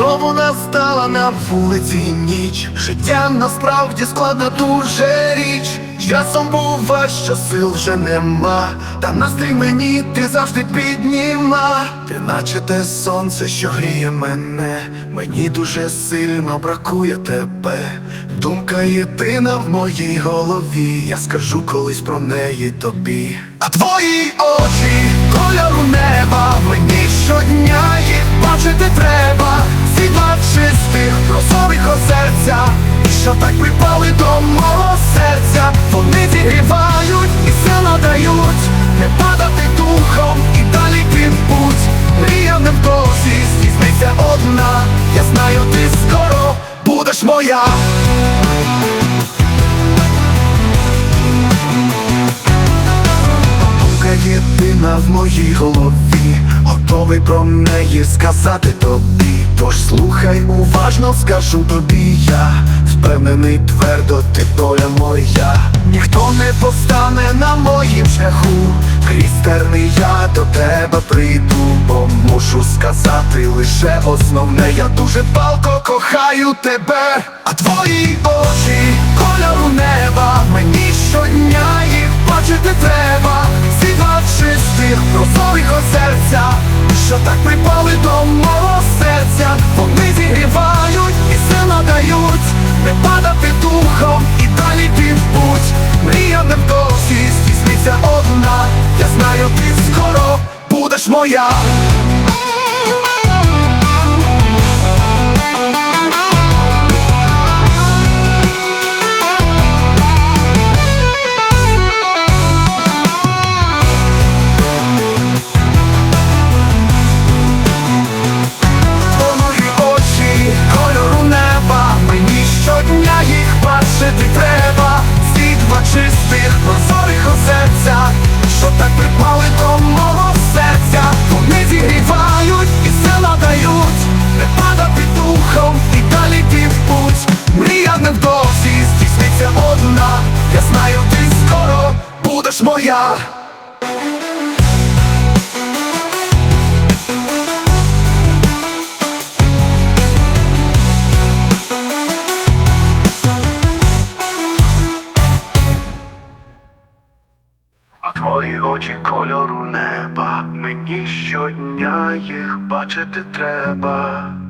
Знову настала на вулиці ніч. Життя насправді складна дуже річ. Часом бува, що сил вже нема, та настрій мені ти завжди підніма. Ти наче те сонце, що гріє мене. Мені дуже сильно бракує тебе. Думка єдина в моїй голові. Я скажу колись про неї тобі. А твої очі, кольору неба, що так припали до мого серця. Вони зігрівають і все надають, не падати духом і далі крім путь. Мрія невдовзі здійсниться одна. Я знаю, ти скоро будеш моя. Єдина в моїй голові, готовий про неї сказати тобі. Тож слухай уважно, скажу тобі я, впевнений твердо, ти доля моя. Ніхто не постане на моїм шляху, крізь терни я до тебе прийду, бо мушу сказати лише основне, я дуже палко кохаю тебе, а твої очі, кольору неба, мені щодня їх бачити треба, ці два чистих, прозорих серця, що так припали до мого серця, вони зігрівають бачити треба. Ці два чистих, прозорих озерця, що так припали до будеш моя. Твої очі кольору неба, мені щодня їх бачити треба.